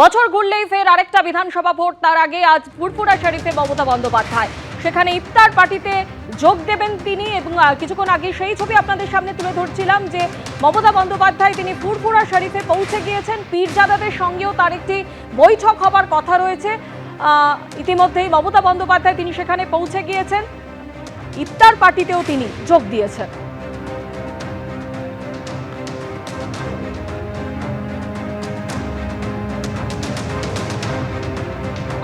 বছর ঘুরলেই ফের আরেকটা বিধানসভা ভোট, তার আগে আজ পুরপুরা শরীফে মমতা বন্দ্যোপাধ্যায়। সেখানে ইফতার পার্টিতে যোগ দেবেন তিনি এবং কিছুক্ষণ আগে সেই ছবি আপনাদের সামনে তুলে ধরছিলাম যে মমতা বন্দ্যোপাধ্যায় তিনি ফুরফুরা শরীফে পৌঁছে গিয়েছেন। পীরজাদাদের সঙ্গেও তার একটি বৈঠক হবার কথা রয়েছে। ইতিমধ্যেই মমতা বন্দ্যোপাধ্যায় তিনি সেখানে পৌঁছে গিয়েছেন। ইফতার পার্টিতেও তিনি যোগ দিয়েছেন।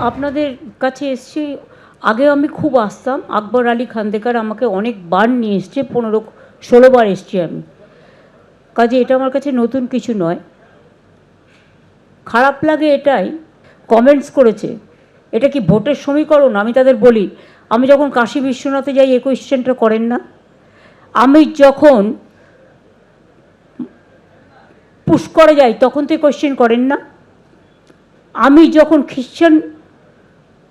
আপনাদের কাছে এসছি। আগে আমি খুব আসতাম। আকবর আলী খান্দেকার আমাকে অনেকবার নিয়ে এসছে। পনেরো, ষোলো বার এসছি আমি। কাজে এটা আমার কাছে নতুন কিছু নয়। খারাপ লাগে এটাই। কমেন্টস করেছে। এটা কি ভোটের সমীকরণ? আমি তাদের বলি, আমি যখন কাশী বিশ্বনাথে যাই এই কোয়েশ্চেনটা করেন না। আমি যখন পুষ্করে যাই, তখন তো এই কোয়েশ্চেন করেন না। আমি যখন খ্রিশ্চান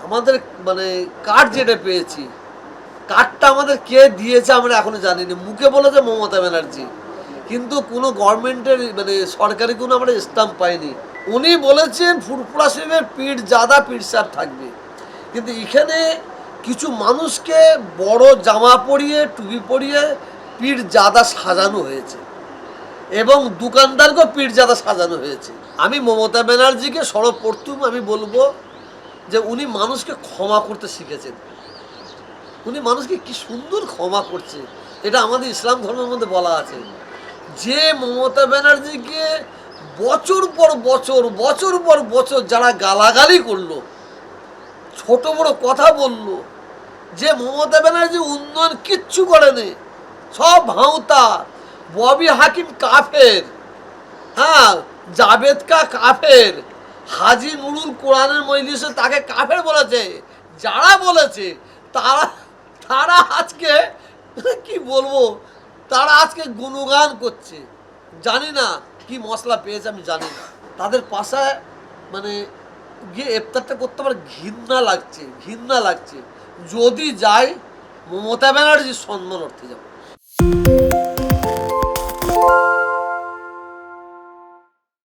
আমাদের মানে কার্ড যেটা পেয়েছি কার্ডটা আমাদের কে দিয়েছে আমরা এখনও জানি না মুখে বলেছে মমতা ব্যানার্জি। কিন্তু কোনো গভর্নমেন্টের মানে সরকারি কোনো আমরা স্টাম্প পাইনি। উনি বলেছেন ফুরফুরা শরীফের পিঠ জাদা পিঠ সাপ থাকবে। কিন্তু এখানে কিছু মানুষকে বড় জামা পরিয়ে, টুপি পরিয়ে পিঠ জাদা সাজানো হয়েছে। এবং দোকানদারকেও পিঠ জাদা সাজানো হয়েছে। আমি মমতা ব্যানার্জিকে সর্বপ্রথম আমি বলব যে উনি মানুষকে ক্ষমা করতে শিখেছেন। উনি মানুষকে কি সুন্দর ক্ষমা করছে, এটা আমাদের ইসলাম ধর্মের মধ্যে বলা আছে। যে মমতা ব্যানার্জিকে বছর পর বছর বছর পর বছর যারা গালাগালি করল, ছোট বড় কথা বলল, যে মমতা ব্যানার্জি উন্নয়ন কিচ্ছু করেনি, সব ভাঁওতা, ববি হাকিম কাফের হ্যাঁ জাভেদ কা কাফের হাজি নুরুল কোরআনের মজলিসে তাকে কাফের বলেছে, যারা বলেছে, তারা তারা আজকে, কি বলব, তারা আজকে গুণগান করছে। জানি না কি মশলা পেয়েছে, আমি জানি না। তাদের পাশায় মানে গিয়ে ইফতারটা করতে আমার ঘৃণা লাগছে ঘৃণা লাগছে। যদি যাই, মমতা ব্যানার্জির সম্মান অর্থে যাব।